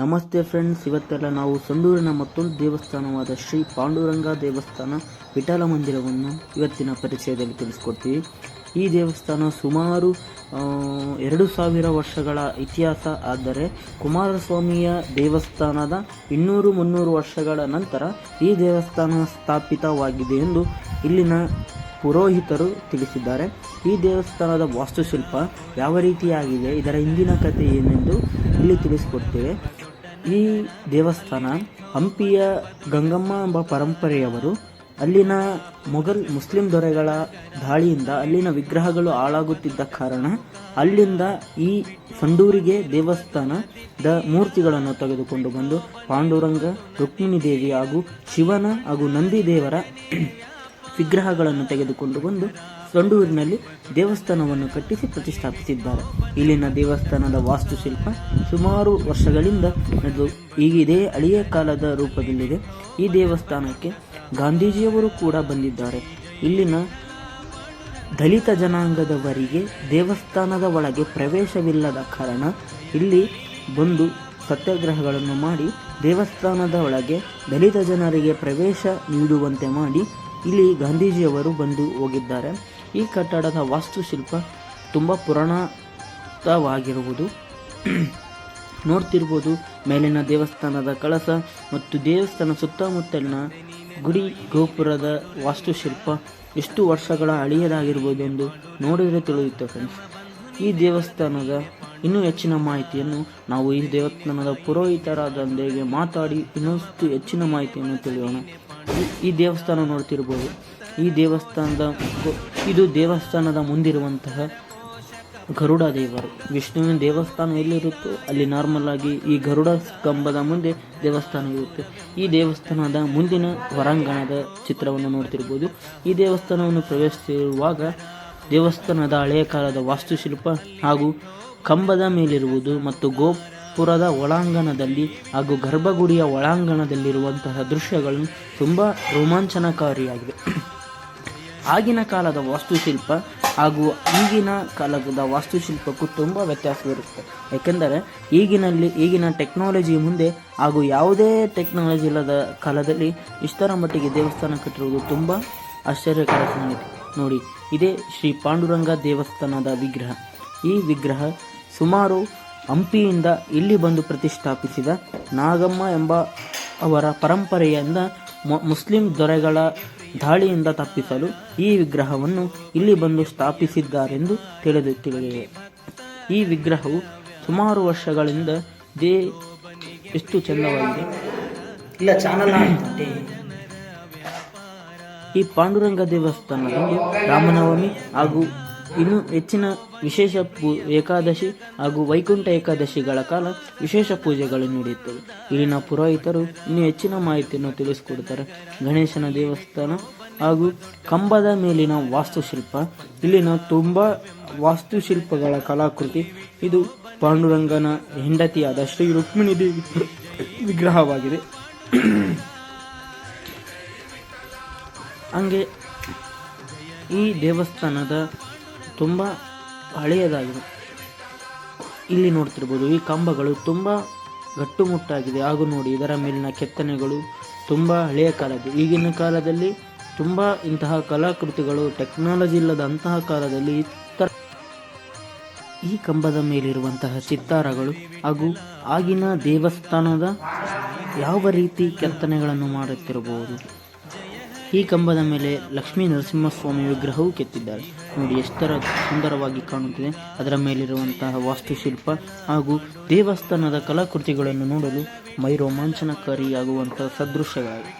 ನಮಸ್ತೆ ಫ್ರೆಂಡ್ಸ್, ಇವತ್ತೆಲ್ಲ ನಾವು ಸಂಡೂರಿನ ಮತ್ತೊಂದು ದೇವಸ್ಥಾನವಾದ ಶ್ರೀ ಪಾಂಡುರಂಗ ದೇವಸ್ಥಾನ ವಿಠಲ ಮಂದಿರವನ್ನು ಇವತ್ತಿನ ಪರಿಚಯದಲ್ಲಿ ತಿಳಿಸ್ಕೊಡ್ತೀವಿ. ಈ ದೇವಸ್ಥಾನ ಸುಮಾರು ಎರಡು ಸಾವಿರ ವರ್ಷಗಳ ಇತಿಹಾಸ, ಆದರೆ ಕುಮಾರಸ್ವಾಮಿಯ ದೇವಸ್ಥಾನದ ಇನ್ನೂರು ಮುನ್ನೂರು ವರ್ಷಗಳ ನಂತರ ಈ ದೇವಸ್ಥಾನ ಸ್ಥಾಪಿತವಾಗಿದೆ ಎಂದು ಇಲ್ಲಿನ ಪುರೋಹಿತರು ತಿಳಿಸಿದ್ದಾರೆ. ಈ ದೇವಸ್ಥಾನದ ವಾಸ್ತುಶಿಲ್ಪ ಯಾವ ರೀತಿಯಾಗಿದೆ, ಇದರ ಹಿಂದಿನ ಕಥೆ ಏನೆಂದು ಇಲ್ಲಿ ತಿಳಿಸಿಕೊಡ್ತೇವೆ. ಈ ದೇವಸ್ಥಾನ ಹಂಪಿಯ ಗಂಗಮ್ಮ ಎಂಬ ಪರಂಪರೆಯವರು ಅಲ್ಲಿನ ಮೊಘಲ್ ಮುಸ್ಲಿಂ ದೊರೆಗಳ ದಾಳಿಯಿಂದ ಅಲ್ಲಿನ ವಿಗ್ರಹಗಳು ಹಾಳಾಗುತ್ತಿದ್ದ ಕಾರಣ ಅಲ್ಲಿಂದ ಈ ಸಂಡೂರಿಗೆ ದೇವಸ್ಥಾನದ ಮೂರ್ತಿಗಳನ್ನು ತೆಗೆದುಕೊಂಡು ಬಂದು ಪಾಂಡುರಂಗ, ರುಕ್ಮಿಣಿ ದೇವಿ ಹಾಗೂ ಶಿವನ ಹಾಗೂ ನಂದಿ ದೇವರ ವಿಗ್ರಹಗಳನ್ನು ತೆಗೆದುಕೊಂಡು ಬಂದು ಸಂಡೂರಿನಲ್ಲಿ ದೇವಸ್ಥಾನವನ್ನು ಕಟ್ಟಿಸಿ ಪ್ರತಿಷ್ಠಾಪಿಸಿದ್ದಾರೆ. ಇಲ್ಲಿನ ದೇವಸ್ಥಾನದ ವಾಸ್ತುಶಿಲ್ಪ ಸುಮಾರು ವರ್ಷಗಳಿಂದ ನಡೆದು ಈಗ ಇದೇ ಹಳೆಯ ಕಾಲದ ರೂಪದಲ್ಲಿದೆ. ಈ ದೇವಸ್ಥಾನಕ್ಕೆ ಗಾಂಧೀಜಿಯವರು ಕೂಡ ಬಂದಿದ್ದಾರೆ. ಇಲ್ಲಿನ ದಲಿತ ಜನಾಂಗದವರಿಗೆ ದೇವಸ್ಥಾನದ ಒಳಗೆ ಪ್ರವೇಶವಿಲ್ಲದ ಕಾರಣ ಇಲ್ಲಿ ಬಂದು ಸತ್ಯಾಗ್ರಹಗಳನ್ನು ಮಾಡಿ ದೇವಸ್ಥಾನದ ಒಳಗೆ ದಲಿತ ಜನರಿಗೆ ಪ್ರವೇಶ ನೀಡುವಂತೆ ಮಾಡಿ ಇಲ್ಲಿ ಗಾಂಧೀಜಿಯವರು ಬಂದು ಹೋಗಿದ್ದಾರೆ. ಈ ಕಟ್ಟಡದ ವಾಸ್ತುಶಿಲ್ಪ ತುಂಬ ಪುರಾಣವಾಗಿರುವುದು ನೋಡ್ತಿರ್ಬೋದು ಮೇಲಿನ ದೇವಸ್ಥಾನದ ಕಳಸ ಮತ್ತು ದೇವಸ್ಥಾನ ಸುತ್ತಮುತ್ತಲಿನ ಗುಡಿ ಗೋಪುರದ ವಾಸ್ತುಶಿಲ್ಪ ಎಷ್ಟು ವರ್ಷಗಳ ಹಳೆಯದಾಗಿರ್ಬೋದು ಎಂದು ನೋಡಿದರೆ ತಿಳಿಯುತ್ತೆ ಫ್ರೆಂಡ್ಸ್ ಈ ದೇವಸ್ಥಾನದ ಇನ್ನೂ ಹೆಚ್ಚಿನ ಮಾಹಿತಿಯನ್ನು ನಾವು ಈ ದೇವಸ್ಥಾನದ ಪುರೋಹಿತರಾದೊಂದಿಗೆ ಮಾತಾಡಿ ಇನ್ನಷ್ಟು ಹೆಚ್ಚಿನ ಮಾಹಿತಿಯನ್ನು ತಿಳಿಯೋಣ. ಈ- ಈ ದೇವಸ್ಥಾನ ನೋಡ್ತಿರ್ಬೋದು. ಈ ದೇವಸ್ಥಾನದ ಇದು ದೇವಸ್ಥಾನದ ಮುಂದಿರುವಂತಹ ಗರುಡ ದೇವರು. ವಿಷ್ಣುವಿನ ದೇವಸ್ಥಾನ ಎಲ್ಲಿರುತ್ತೋ ಅಲ್ಲಿ ನಾರ್ಮಲ್ ಆಗಿ ಈ ಗರುಡ ಕಂಬದ ಮುಂದೆ ದೇವಸ್ಥಾನ ಇರುತ್ತೆ. ಈ ದೇವಸ್ಥಾನದ ಮುಂದಿನ ಹೊರಾಂಗಣದ ಚಿತ್ರವನ್ನು ನೋಡ್ತಿರ್ಬೋದು. ಈ ದೇವಸ್ಥಾನವನ್ನು ಪ್ರವೇಶಿಸಿರುವಾಗ ದೇವಸ್ಥಾನದ ಹಳೆಯ ಕಾಲದ ವಾಸ್ತುಶಿಲ್ಪ ಹಾಗೂ ಕಂಬದ ಮೇಲಿರುವುದು ಮತ್ತು ಗೋಪುರದ ಒಳಾಂಗಣದಲ್ಲಿ ಹಾಗೂ ಗರ್ಭಗುಡಿಯ ಒಳಾಂಗಣದಲ್ಲಿರುವಂತಹ ದೃಶ್ಯಗಳು ತುಂಬ ರೋಮಾಂಚನಕಾರಿಯಾಗಿವೆ. ಆಗಿನ ಕಾಲದ ವಾಸ್ತುಶಿಲ್ಪ ಹಾಗೂ ಈಗಿನ ಕಾಲದ ವಾಸ್ತುಶಿಲ್ಪಕ್ಕೂ ತುಂಬ ವ್ಯತ್ಯಾಸವಿರುತ್ತೆ. ಏಕೆಂದರೆ ಈಗಿನಲ್ಲಿ, ಈಗಿನ ಟೆಕ್ನಾಲಜಿ ಮುಂದೆ ಹಾಗೂ ಯಾವುದೇ ಟೆಕ್ನಾಲಜಿ ಇಲ್ಲದ ಕಾಲದಲ್ಲಿ ಇಷ್ಟರ ಮಟ್ಟಿಗೆ ದೇವಸ್ಥಾನ ಕಟ್ಟಿರುವುದು ತುಂಬ ಆಶ್ಚರ್ಯಕರ ಸಂಗತಿ. ನೋಡಿ, ಇದೇ ಶ್ರೀ ಪಾಂಡುರಂಗ ದೇವಸ್ಥಾನದ ವಿಗ್ರಹ. ಈ ವಿಗ್ರಹ ಸುಮಾರು ಹಂಪಿಯಿಂದ ಇಲ್ಲಿ ಬಂದು ಪ್ರತಿಷ್ಠಾಪಿಸಿದ ನಾಗಮ್ಮ ಎಂಬ ಅವರ ಪರಂಪರೆಯಿಂದ ಮುಸ್ಲಿಂ ದೊರೆಗಳ ದಾಳಿಯಿಂದ ತಪ್ಪಿಸಲು ಈ ವಿಗ್ರಹವನ್ನು ಇಲ್ಲಿ ಬಂದು ಸ್ಥಾಪಿಸಿದ್ದಾರೆಂದು ತಿಳಿದು ತಿಳಿದಿದೆ. ಈ ವಿಗ್ರಹವು ಸುಮಾರು ವರ್ಷಗಳಿಂದ ದೇ ಎಷ್ಟು ಚಂದವಾಗಿದೆ. ಇಲ್ಲ ಚಾನಲ್ ಈ ಪಾಂಡುರಂಗ ದೇವಸ್ಥಾನದಲ್ಲಿ ರಾಮನವಮಿ ಹಾಗೂ ಇನ್ನು ಹೆಚ್ಚಿನ ವಿಶೇಷ ಪೂ, ಏಕಾದಶಿ ಹಾಗೂ ವೈಕುಂಠ ಏಕಾದಶಿಗಳ ಕಾಲ ವಿಶೇಷ ಪೂಜೆಗಳು ನಡೆಯುತ್ತವೆ. ಇಲ್ಲಿನ ಪುರೋಹಿತರು ಇನ್ನು ಹೆಚ್ಚಿನ ಮಾಹಿತಿಯನ್ನು ತಿಳಿಸಿಕೊಡ್ತಾರೆ ಗಣೇಶನ ದೇವಸ್ಥಾನ ಹಾಗೂ ಕಂಬದ ಮೇಲಿನ ವಾಸ್ತುಶಿಲ್ಪ. ಇಲ್ಲಿನ ತುಂಬ ವಾಸ್ತುಶಿಲ್ಪಗಳ ಕಲಾಕೃತಿ. ಇದು ಪಾಂಡುರಂಗನ ಹೆಂಡತಿಯಾದ ಶ್ರೀ ರುಕ್ಮಿಣಿ ದೇವಿ ವಿಗ್ರಹವಾಗಿದೆ. ಹಂಗೆ ಈ ದೇವಸ್ಥಾನದ ತುಂಬ ಹಳೆಯದಾಗಿದೆ. ಇಲ್ಲಿ ನೋಡ್ತಿರ್ಬೋದು, ಈ ಕಂಬಗಳು ತುಂಬ ಗಟ್ಟುಮುಟ್ಟಾಗಿದೆ. ಹಾಗೂ ನೋಡಿ, ಇದರ ಮೇಲಿನ ಕೆತ್ತನೆಗಳು ತುಂಬ ಹಳೆಯ ಕಾಲದ್ದು. ಈಗಿನ ಕಾಲದಲ್ಲಿ ತುಂಬ ಇಂತಹ ಕಲಾಕೃತಿಗಳು ಟೆಕ್ನಾಲಜಿ ಇಲ್ಲದ ಅಂತಹ ಕಾಲದಲ್ಲಿ ಈ ಕಂಬದ ಮೇಲಿರುವಂತಹ ಚಿತ್ತಾರಗಳು ಹಾಗೂ ಆಗಿನ ದೇವಸ್ಥಾನದ ಯಾವ ರೀತಿ ಕೆತ್ತನೆಗಳನ್ನು ಮಾಡುತ್ತಿರಬಹುದು. ಈ ಕಂಬದ ಮೇಲೆ ಲಕ್ಷ್ಮೀ ನರಸಿಂಹಸ್ವಾಮಿ ವಿಗ್ರಹವು ಕೆತ್ತಿದ್ದಾರೆ. ನೋಡಿ, ಎಷ್ಟರ ಸುಂದರವಾಗಿ ಕಾಣುತ್ತಿದೆ. ಅದರ ಮೇಲಿರುವಂತಹ ವಾಸ್ತುಶಿಲ್ಪ ಹಾಗೂ ದೇವಸ್ಥಾನದ ಕಲಾಕೃತಿಗಳನ್ನು ನೋಡಲು ಮೈ ರೋಮಾಂಚನಕಾರಿಯಾಗುವಂತಹ ಸದೃಶ್ಯವಾಗಿದೆ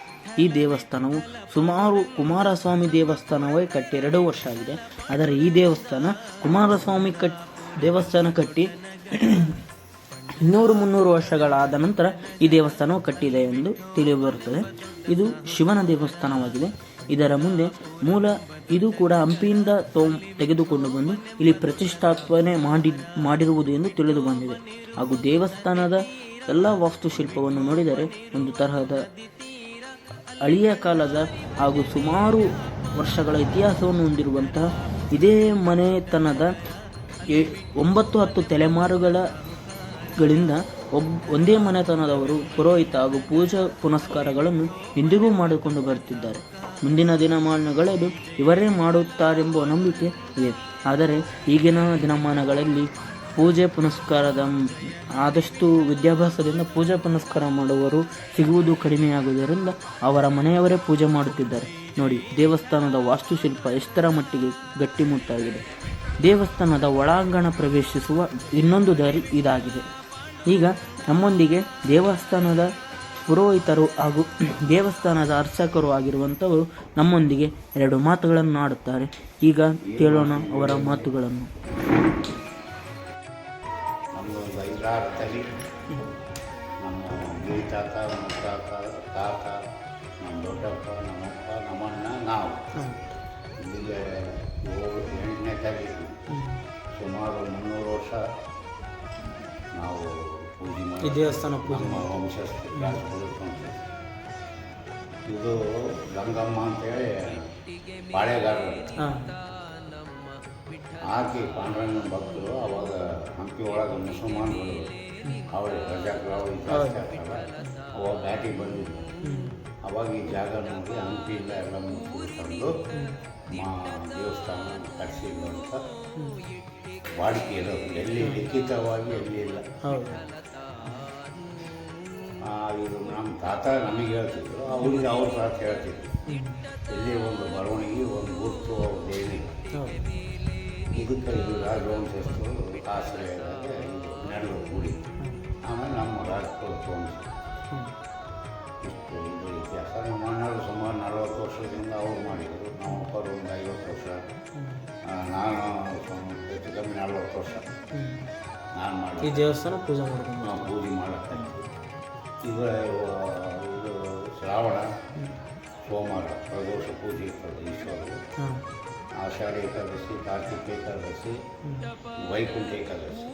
ಈ ದೇವಸ್ಥಾನವು ಸುಮಾರು ಕುಮಾರಸ್ವಾಮಿ ದೇವಸ್ಥಾನವೇ ಕಟ್ಟಿ ಎರಡು ವರ್ಷ ಆಗಿದೆ. ಆದರೆ ಈ ದೇವಸ್ಥಾನ ಕುಮಾರಸ್ವಾಮಿ ಕಟ್, ದೇವಸ್ಥಾನ ಕಟ್ಟಿ ಇನ್ನೂರು ಮುನ್ನೂರು ವರ್ಷಗಳಾದ ನಂತರ ಈ ದೇವಸ್ಥಾನವು ಕಟ್ಟಿದೆ ಎಂದು ತಿಳಿದುಬರುತ್ತದೆ. ಇದು ಶಿವನ ದೇವಸ್ಥಾನವಾಗಿದೆ. ಇದರ ಮುಂದೆ ಮೂಲ ಇದು ಕೂಡ ಹಂಪಿಯಿಂದ ತೋ ತೆಗೆದುಕೊಂಡು ಬಂದು ಇಲ್ಲಿ ಪ್ರತಿಷ್ಠಾಪನೆ ಮಾಡಿ ಮಾಡಿರುವುದು ಎಂದು ತಿಳಿದು ಬಂದಿದೆ ಹಾಗೂ ದೇವಸ್ಥಾನದ ಎಲ್ಲ ವಾಸ್ತುಶಿಲ್ಪವನ್ನು ನೋಡಿದರೆ ಒಂದು ತರಹದ ಹಳೆಯ ಕಾಲದ ಹಾಗೂ ಸುಮಾರು ವರ್ಷಗಳ ಇತಿಹಾಸವನ್ನು ಹೊಂದಿರುವಂತಹ ಇದೇ ಮನೆತನದ ಒಂಬತ್ತು ಹತ್ತು ತಲೆಮಾರುಗಳ ಗಳಿಂದ ಒಬ್, ಒಂದೇ ಮನೆತನದವರು ಪುರೋಹಿತ ಹಾಗೂ ಪೂಜಾ ಪುನಸ್ಕಾರಗಳನ್ನು ಇಂದಿಗೂ ಮಾಡಿಕೊಂಡು ಬರುತ್ತಿದ್ದಾರೆ. ಮುಂದಿನ ದಿನಮಾನಗಳಲ್ಲಿ ಇವರೇ ಮಾಡುತ್ತಾರೆಂಬ ನಂಬಿಕೆ ಇದೆ. ಆದರೆ ಈಗಿನ ದಿನಮಾನಗಳಲ್ಲಿ ಪೂಜೆ ಪುನಸ್ಕಾರದ ಆದಷ್ಟು ವಿದ್ಯಾಭ್ಯಾಸದಿಂದ ಪೂಜೆ ಪುನಸ್ಕಾರ ಮಾಡುವವರು ಸಿಗುವುದು ಕಡಿಮೆಯಾಗುವುದರಿಂದ ಅವರ ಮನೆಯವರೇ ಪೂಜೆ ಮಾಡುತ್ತಿದ್ದಾರೆ. ನೋಡಿ, ದೇವಸ್ಥಾನದ ವಾಸ್ತುಶಿಲ್ಪ ಎಷ್ಟರ ಮಟ್ಟಿಗೆ ಗಟ್ಟಿಮುಟ್ಟಾಗಿದೆ. ದೇವಸ್ಥಾನದ ಒಳಾಂಗಣ ಪ್ರವೇಶಿಸುವ ಇನ್ನೊಂದು ದಾರಿ ಇದಾಗಿದೆ. ಈಗ ನಮ್ಮೊಂದಿಗೆ ದೇವಸ್ಥಾನದ ಪುರೋಹಿತರು ಹಾಗೂ ದೇವಸ್ಥಾನದ ಅರ್ಚಕರು ಆಗಿರುವಂಥವರು ನಮ್ಮೊಂದಿಗೆ ಎರಡು ಮಾತುಗಳನ್ನು ಆಡುತ್ತಾರೆ ಈಗ ಕೇಳೋಣ ಅವರ ಮಾತುಗಳನ್ನು ಐದಾರು ತಲೆ ನಮ್ಮ ತಾತ ತಾತ ನಮ್ಮ ದೊಡ್ಡಪ್ಪ ಸುಮಾರು ಮುನ್ನೂರು ವರ್ಷ ನಾವು ಪೂಜೆ ಮಾಡಿ ಈ ದೇವಸ್ಥಾನ ಪೂಜೆ ನಮ್ಮ ರಾಜಪುರದ ಇದು ಗಂಗಮ್ಮ ಅಂತೇಳಿ ಬಾಳೆಗಾರರು. ಹಾಂ. ಆಕೆ ಪಾಂಡುರಂಗನ ಭಕ್ತರು ಅವಾಗ ಹಂಪಿ ಒಳಗೆ ಮುಸಲ್ಮಾನ್ಗಳು ಅವಳು ಅವಾಗ ಬ್ಯಾಟಿಗೆ ಬಂದಿದ್ದರು ಅವಾಗ ಈ ಜಾಗ ನೋಡಿ ಹಂಪಿಯಿಂದ ಎಲ್ಲ ಮುಗಿಸ್ಕೊಂಡು ಮಾ ದೇವಸ್ಥಾನ ಕಟ್ಟಿಸಿದ್ರು ಅಂತ ವಾಡಿಕೆ ಇರೋದು. ಎಲ್ಲಿ ಲಿಖಿತವಾಗಿ ಎಲ್ಲಿ ಇಲ್ಲ. ಇದು ನಮ್ಮ ತಾತ ನಮಗೆ ಹೇಳ್ತಿದ್ರು. ಅವ್ರಿಗೆ ಅವ್ರ ತಾತ ಹೇಳ್ತಿದ್ರು. ಇಲ್ಲಿ ಒಂದು ಬರವಣಿಗೆ ಒಂದು ಗುರುತು ದೇವಿ. ಏನಿಲ್ಲ ಇದಕ್ಕೆ ಇದು ರಾಜವಂಶಸ್ಥರು ಆಶ್ರಯದಾಗ ಇದು ನಡೆದ ಗುಡಿ ಆಮೇಲೆ ನಮ್ಮ ವಂಶ ಇಷ್ಟು ಇದು ಇತಿಹಾಸ. ನಮ್ಮ ಅಣ್ಣರು ಸುಮಾರು ನಲವತ್ತು ವರ್ಷದಿಂದ ಅವ್ರು ಮಾಡಿದರು. ನಮ್ಮ ಅಪ್ಪರು ಒಂದು ಐವತ್ತು ವರ್ಷ. ನಾನು ಹೆಚ್ಚು ಕಮ್ಮಿ ನಲ್ವತ್ತು ವರ್ಷ. ನಾನು ಈ ಮಾಡಿ ದೇವಸ್ಥಾನ ಪೂಜೆ ಮಾಡ್ಕೊಂಡು ನಾವು ಪೂಜೆ ಮಾಡಕ್ಕೆ. ಇದು ಇದು ಶ್ರಾವಣ ಸೋಮವಾರ ಪ್ರದೋಷ ಪೂಜೆ ಇರ್ತದೆ ಈಶ್ವರರು ಆಷಾಢ ಏಕಾದಶಿ ಕಾರ್ತಿಕ ಏಕಾದಶಿ ವೈಕುಂಠ ಏಕಾದಶಿ.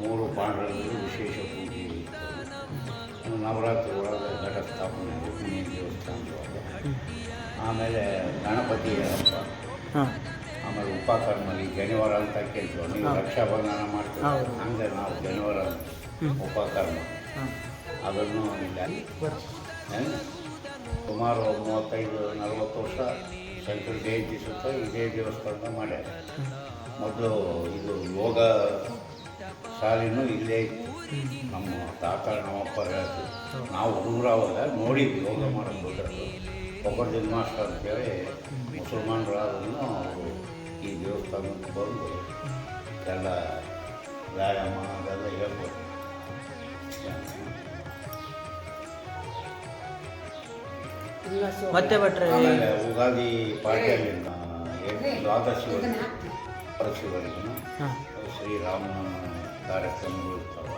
ಮೂರು ಪಾಂಡವರಲ್ಲಿ ವಿಶೇಷ ಪೂಜೆ ಇರ್ತದೆ. ನವರಾತ್ರಿ ಒಳಗೆ ಘಟಸ್ಥಾಪನೆ ರುಕ್ಮಿಣಿ ದೇವಸ್ಥಾನದೊಳಗೆ ಆಮೇಲೆ ಗಣಪತಿ ಹಬ್ಬ. ಆಮೇಲೆ ಉಪಕರ್ಮಲ್ಲಿ ಜನಿವಾರ ಅಂತ ಕೇಳ್ತೀವಿ ನೀವು ರಕ್ಷಾಬಂಧನ ಮಾಡ್ತೀವಿ. ಹಂಗೆ ನಾವು ಜನಿವಾರ ಉಪಕರ್ಮ. ಅದನ್ನು? ಸುಮಾರು ಮೂವತ್ತೈದು, ನಲವತ್ತು ವರ್ಷ ಶಂಕರ ಜಯಂತಿ ಸುತ್ತ ಇದೇ ದೇವಸ್ಥಾನ ಮಾಡ್ಯಾರ. ಮೊದಲು ಇದು ಯೋಗ ಶಾಲೆನೂ ಇಲ್ಲೇ ಇತ್ತು. ನಮ್ಮ ತಾತ, ನಮ್ಮಪ್ಪ ಹೇಳ್ತೀವಿ ನಾವು ಹುಡುಗರಾವಾಗ ನೋಡಿದ್ವಿ ಯೋಗ ಮಾಡೋದು ದೊಡ್ಡದು ಒಬ್ಬರದಿನ ಮಾಸ್ಟರ್ ಅಂತೇಳಿ ಮುಸಲ್ಮಾನರಾದ್ರೂ ಅವರು ಈ ದೇವಸ್ಥಾನಕ್ಕೆ ಬಂದು ಎಲ್ಲ ವ್ಯಾಯಾಮ ಅದೆಲ್ಲ ಹೇಳ್ಬೋದು ಮತ್ತೆ ಭಟ್ರೆ? ಆಮೇಲೆ ಉಗಾದಿ ಪಾರ್ಟಿಯಲ್ಲಿ ದ್ವಾದಶಿ ಪರಶಿವರಿಗೂ ಶ್ರೀರಾಮ ಕಾರ್ಯಕ್ರಮಗಳು ಇರ್ತವೆ.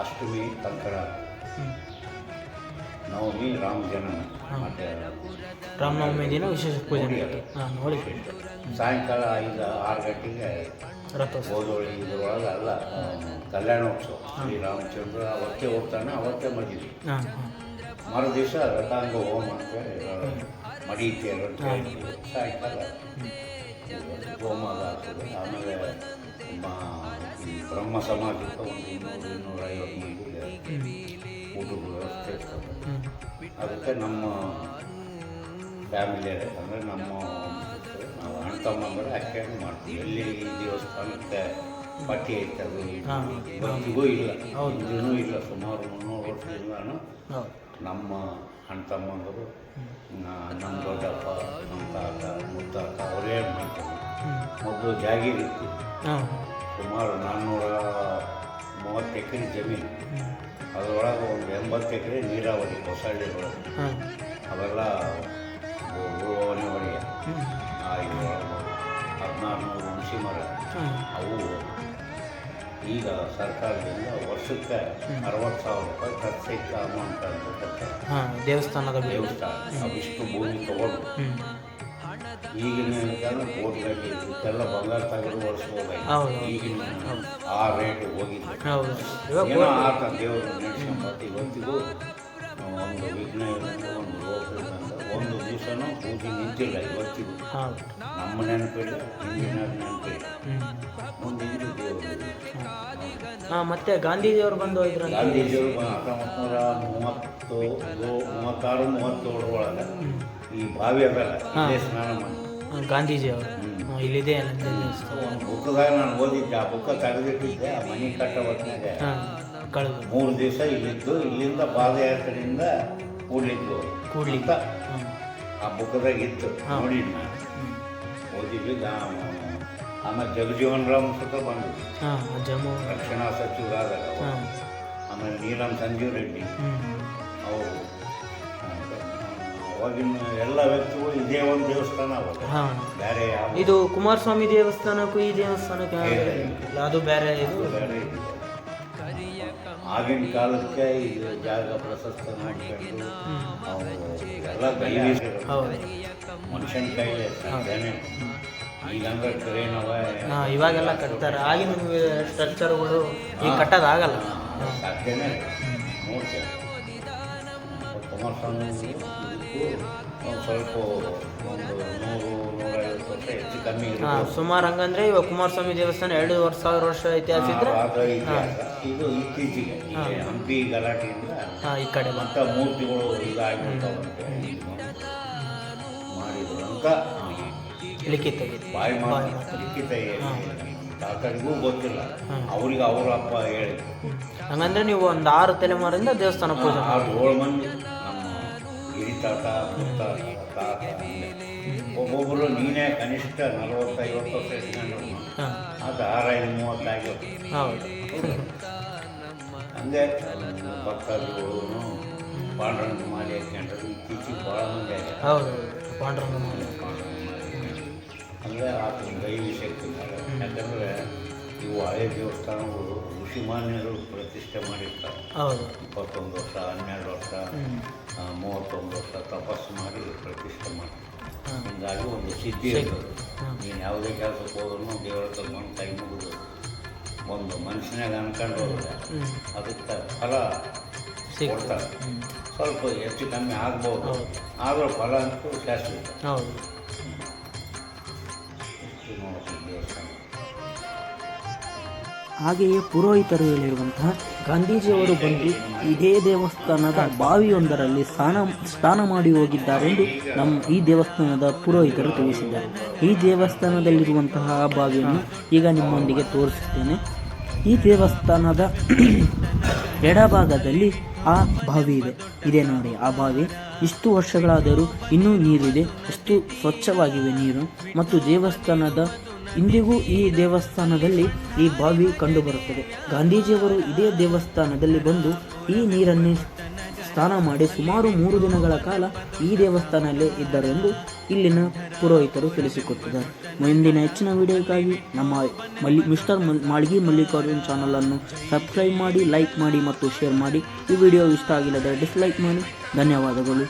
ಅಷ್ಟಮಿ ಕಂಕಣ ನವಮಿ ರಾಮ ಜನನ ಮತ್ತೆ ರಾಮನವಮಿ ದಿನ ವಿಶೇಷ ಪೂಜೆ ಹಾಂ ನೋಡಿ ಸಾಯಂಕಾಲ ಐದು ಆರು ಗಂಟೆಗೆ ರಥೋತ್ಸವ. ಇದ್ರೊಳಗ ಇದ್ರೊಳಗೆ ಅಲ್ಲ ಕಲ್ಯಾಣ ಕಲ್ಯಾಣೋತ್ಸವ. ಶ್ರೀರಾಮಚಂದ್ರ ಅವತ್ತೇ ಹೋಗ್ತಾನೆ ಅವತ್ತೇ ಮದುವೆ ಹಾಂ ಮರು ದಿವಸ ರಥಾಂಗ ಹೋಮ ಅಂತ ಮಡಿತೆ ಸಾಯಂಕಾಲ ಹೋಮ ಆಗ್ತದೆ. ಆಮೇಲೆ ಬ್ರಹ್ಮ ಸಮಾಜಕ್ಕೆ ಒಂದು ಇನ್ನೂರು ಅದಕ್ಕೆ ನಮ್ಮ ಫ್ಯಾಮಿಲಿ ಅಂದರೆ ನಮ್ಮ ನಾವು ಅಣ್ಣ ತಮ್ಮಂದ್ರೆ ಅಷ್ಟೇ ಮಾಡ್ತೀವಿ. ಎಲ್ಲಿ ಈ ದೇವಸ್ಥಾನಕ್ಕೆ ಪಟ್ಟಿ ಐತೆ ಅದು ಇವತ್ತಿಗೂ ಇಲ್ಲ. ಇನ್ನೂ ಇಲ್ಲ. ಸುಮಾರು ಮುನ್ನೂರು ವರ್ಷದಿಂದನೂ ನಮ್ಮ ಅಣ್ಣ ತಮ್ಮಂದರು ನಮ್ಮ ದೊಡ್ಡಪ್ಪ ನಮ್ಮ ತಾತ ಮುತ್ತಾತ ಅವರೇ ಮಾಡ್ತಾರೆ. ಮೊದಲು ಜಾಗೀರಿತ್ತು. ಸುಮಾರು ನಾನ್ನೂರ ಮೂವತ್ತು ಎಕರೆ ಜಮೀನು. ಅದರೊಳಗೆ ಒಂದು ಎಂಬತ್ತು ಎಕರೆ ನೀರಾವರಿ ಹೊಸಳ್ಳಿಗಳು ಅವೆಲ್ಲ ಉಳುವವನೇ ಒಡೆಯ ಆ ಇದರೊಳಗೆ ಹದಿನಾರು ನೂರು ಹುಣಸಿ ಮರ. ಅವು ಈಗ ಸರ್ಕಾರದಿಂದ ವರ್ಷಕ್ಕೆ ಅರವತ್ತು ಸಾವಿರ ರೂಪಾಯಿ ಖರ್ಚೈತ ಅಮೌಂಟ್ ಅಂತ ಕೊಡ್ತಾರೆ ದೇವಸ್ಥಾನದ ದೇವಸ್ಥಾನ. ಅವಿಷ್ಟು ಭೂಮಿ ತಗೊಂಡು ಈಗಿನ ಇದಕ್ಕೆಲ್ಲ ಬಂಗಾರ ತೆಗೆದು ಈಗಿನ ಆ ರೇಟ್ ಏನೋ ಆತ ದೇವರು ನಡೆಸ್ಕೊಂಬತ್ತು ಇವತ್ತಿಗೂ ಒಂದು ವಿಘ್ನ ಇರೋದು ಒಂದು ರೋಗ ಒಂದು ದಿವಸನೂ ಪೂಜೆ ನಿಂತಿಲ್ಲ ಇವತ್ತಿಗೂ. ನಮ್ಮ ನೆನಪಿಲ್ಲ ಹಿಂದಿನ ನೆನಪಿಲ್ಲ. ದೇವರು ಮತ್ತೆ ಗಾಂಧೀಜಿಯವರು ಬಂದು ಹೋಗಿದ್ರು ಗಾಂಧೀಜಿಯವರು ಹತ್ತೊಂಬತ್ತು ನೂರ ಮೂವತ್ತು ಮೂವತ್ತಾರು ಒಳಗೆ ಈ ಬಾವಿ ಅದಲ್ಲ ಸ್ನಾನ ಮಾಡಿ. ಹ್ಮ್. ಹಾಂ, ಇಲ್ಲಿದೆ ಬುಕ್ಕದಾಗ ನಾನು ಓದಿದ್ದೆ. ಆ ಬುಕ್ಕ ತೆಗೆದಿಟ್ಟಿದ್ದೆ ಆ ಮನೆ ಕಟ್ಟ ಹೊತ್ತಿನಾಗ ಕಳೆದು. ಮೂರು ದಿವಸ ಇಲ್ಲಿದ್ದು ಇಲ್ಲಿಂದ ಪಾದಯಾತ್ರೆಯಿಂದ ಕೂಡ್ಲಿದ್ದು. ಕೂಡ್ಲಿ ಆ ಬುಕ್ಕದಾಗ ಇತ್ತು. ಹಾ. ನೋಡಿ ನಾನು. ಓದಿದ್ವಿ ಆಮೇಲೆ ಜಗಜೀವನ್ ರಾಮ್ ಸುತ್ತ ಬಂದು. ಜಮ್ಮು. ರಕ್ಷಣಾ ಸಚಿವರಾದಾಗ. ಅವರು. ಆಮೇಲೆ ನೀಲಂ ಸಂಜೀವ್ ರೆಡ್ಡಿ. ಅವರು ಅವಾಗಿನ ಎಲ್ಲ ವ್ಯಕ್ತಿಗಳು ಇದೇ ಒಂದು ದೇವಸ್ಥಾನ ಅವಾಗ ಹಾಂ. ಬೇರೆ ಯಾವ ಇದು ಕುಮಾರಸ್ವಾಮಿ ದೇವಸ್ಥಾನಕ್ಕೂ ಈ ದೇವಸ್ಥಾನಕ್ಕೆ ಅದು ಬೇರೆ ಇದು. ಬೇರೆ ಇದಿಲ್ಲ. ಆಗಿನ ಕಾಲಕ್ಕೆ ಇದು ಜಾಗ ಪ್ರಶಸ್ತ ಮಾಡ್ಕೊಂಡು ಎಲ್ಲ ಹೌದು. ಮನುಷ್ಯನ ಕೈಲೇ ಸಾಧ್ಯನೇ ಈಗಂದ್ರೆ ಹಾಂ ಇವಾಗೆಲ್ಲ ಕಟ್ತಾರೆ. ಆಗಿನ ಸ್ಟ್ರಕ್ಚರ್ಗಳು ಈಗ ಕಟ್ಟೋದಾಗಲ್ಲ. ಸಾಧ್ಯನೇ. ನೋಡ್ತೇವೆ. ಕುಮಾರಸ್ವಾಮಿ ಒಂದು ಸ್ವಲ್ಪ ಒಂದು ನೂರು ನೂರೈವತ್ತು ವರ್ಷ ಹೆಚ್ಚು ಕಮ್ಮಿ ಹಾಂ. ಸುಮಾರು ಹಂಗಂದ್ರೆ ಇವಾಗ ಕುಮಾರಸ್ವಾಮಿ ದೇವಸ್ಥಾನ ಎರಡು ವರ್ಷ ಸಾವಿರ ವರ್ಷ ಇತಿಹಾಸ ಇದ್ರೆ ಆ, ಇತಿಹಾಸ. ಇದು ಇತ್ತೀಚೆಗೆ ಈ ಹಂಪಿ ಗಲಾಟೆಯಿಂದ ಹಾಂ ಈ ಕಡೆ ಬಂತು. ಮತ್ತ ಮೂರ್ತಿಗಳು ಈಗ ಮಾಡಿದ್ರು ಅಂತ ಲಿಖಿತ ತೆಗೆದು ಬಾಯಿ ಮಾತು. ಲಿಖಿತ ತಾತರಿಗೂ ಗೊತ್ತಿಲ್ಲ. ಅವ್ರಿಗೆ ಅವ್ರ ಅಪ್ಪ ಹೇಳಿ ಹಂಗಂದ್ರೆ ನೀವು ಒಂದು ಆರು ತಲೆಮಾರಿಂದ ದೇವಸ್ಥಾನ ಪೂಜೆ ಮಾಡಿ ಆರು ಏಳು ಮಂದಿ. ನಮ್ಮ ಹಿರಿ ತಾತ. ಒಬ್ಬೊಬ್ಬರು ನೀನೇ ಕನಿಷ್ಠ ನಲವತ್ತೈವತ್ತು ವರ್ಷ ಇಟ್ಕೊಂಡು ಅದು ಆರೈದು ಮೂವತ್ತಾಗಿ ಹೌದು. ಹಂಗೆ ಭಕ್ತಾದಿಗಳು ಪಾಂಡ್ರಂಗ ಮಾಲೆ ಹಾಕ್ಕೊಂಡ್ರು ಇತ್ತೀಚೆಗೆ ಭಾಳ ಮಂದಿ ಆಗ್ಯಾರ ಹೌದು ಪಾಂಡುರಂಗ ಮಾಲೆ. ಅಂದರೆ ಆತನ ದೈವಿ ಶಕ್ತಿ ಯಾಕಂದರೆ ಇವು ಹಳೆ ದೇವಸ್ಥಾನಗಳು ಋಷಿಮಾನ್ಯರು ಪ್ರತಿಷ್ಠೆ ಮಾಡಿರ್ತಾರೆ. ಇಪ್ಪತ್ತೊಂದು ವರ್ಷ ಹನ್ನೆರಡು ವರ್ಷ. ವರ್ಷ ತಪಸ್ಸು ಮಾಡಿ ಪ್ರತಿಷ್ಠೆ ಮಾಡ್ತಾರೆ ಹಾಂ. ಹೀಗಾಗಿ ಒಂದು ಸಿದ್ಧಿ ಇರ್ತದೆ. ನೀನು ಯಾವುದೇ ಕೆಲಸಕ್ಕೆ ಹೋದ್ರೂ ದೇವರ ತಗೊಂಡು ಕೈ ಮುಗಿದು ಒಂದು ಮನುಷ್ಯನಾಗ ಅನ್ಕೊಂಡು ಹೋದ್ರೆ ಅದಕ್ಕೆ ಫಲ ಸಿಗ್ತಾರೆ ಕೊಡ್ತಾರೆ. ಸ್ವಲ್ಪ ಹೆಚ್ಚು ಕಮ್ಮಿ ಆಗ್ಬೋದು. ಆದರೂ ಫಲ ಅಂತೂ ಶಾಶ್ವತ ಹಾಗೆಯೇ ಪುರೋಹಿತರು ಹೇಳಿರುವಂತಹ ಗಾಂಧೀಜಿಯವರು ಬಂದು ಇದೇ ದೇವಸ್ಥಾನದ ಬಾವಿಯೊಂದರಲ್ಲಿ ಸ್ನಾನ ಸ್ನಾನ ಮಾಡಿ ಹೋಗಿದ್ದಾರೆಂದು ನಮ್ಮ ಈ ದೇವಸ್ಥಾನದ ಪುರೋಹಿತರು ತಿಳಿಸಿದ್ದಾರೆ. ಈ ದೇವಸ್ಥಾನದಲ್ಲಿರುವಂತಹ ಬಾವಿಯನ್ನು ಈಗ ನಿಮ್ಮೊಂದಿಗೆ ತೋರಿಸುತ್ತೇನೆ. ಈ ದೇವಸ್ಥಾನದ ಎಡಭಾಗದಲ್ಲಿ ಆ ಬಾವಿ ಇದೆ. ಇದೆ ನೋಡಿ, ಆ ಬಾವಿ. ಇಷ್ಟು ವರ್ಷಗಳಾದರೂ ಇನ್ನೂ ನೀರಿದೆ. ಎಷ್ಟು ಸ್ವಚ್ಛವಾಗಿವೆ ನೀರು. ಮತ್ತು ದೇವಸ್ಥಾನದ ಇಂದಿಗೂ ಈ ದೇವಸ್ಥಾನದಲ್ಲಿ ಈ ಬಾವಿ ಕಂಡುಬರುತ್ತದೆ. ಗಾಂಧೀಜಿಯವರು ಇದೇ ದೇವಸ್ಥಾನದಲ್ಲಿ ಬಂದು ಈ ನೀರನ್ನು ಸ್ನಾನ ಮಾಡಿ ಸುಮಾರು ಮೂರು ದಿನಗಳ ಕಾಲ ಈ ದೇವಸ್ಥಾನದಲ್ಲೇ ಇದ್ದರೆಂದು ಇಲ್ಲಿನ ಪುರೋಹಿತರು ತಿಳಿಸಿಕೊಟ್ಟಿದ್ದಾರೆ. ಮುಂದಿನ ಹೆಚ್ಚಿನ ವಿಡಿಯೋಕ್ಕಾಗಿ ನಮ್ಮ ಮಲ್ಲಿ, ಮಿಸ್ಟರ್ ಮಾಳ್ಗಿ ಮಲ್ಲಿಕಾರ್ಜುನ್ ಚಾನಲನ್ನು ಸಬ್ಸ್ಕ್ರೈಬ್ ಮಾಡಿ, ಲೈಕ್ ಮಾಡಿ ಮತ್ತು ಶೇರ್ ಮಾಡಿ. ಈ ವಿಡಿಯೋ ಇಷ್ಟ ಆಗಿಲ್ಲದ ಡಿಸ್ಲೈಕ್ ಮಾಡಿ. ಧನ್ಯವಾದಗಳು.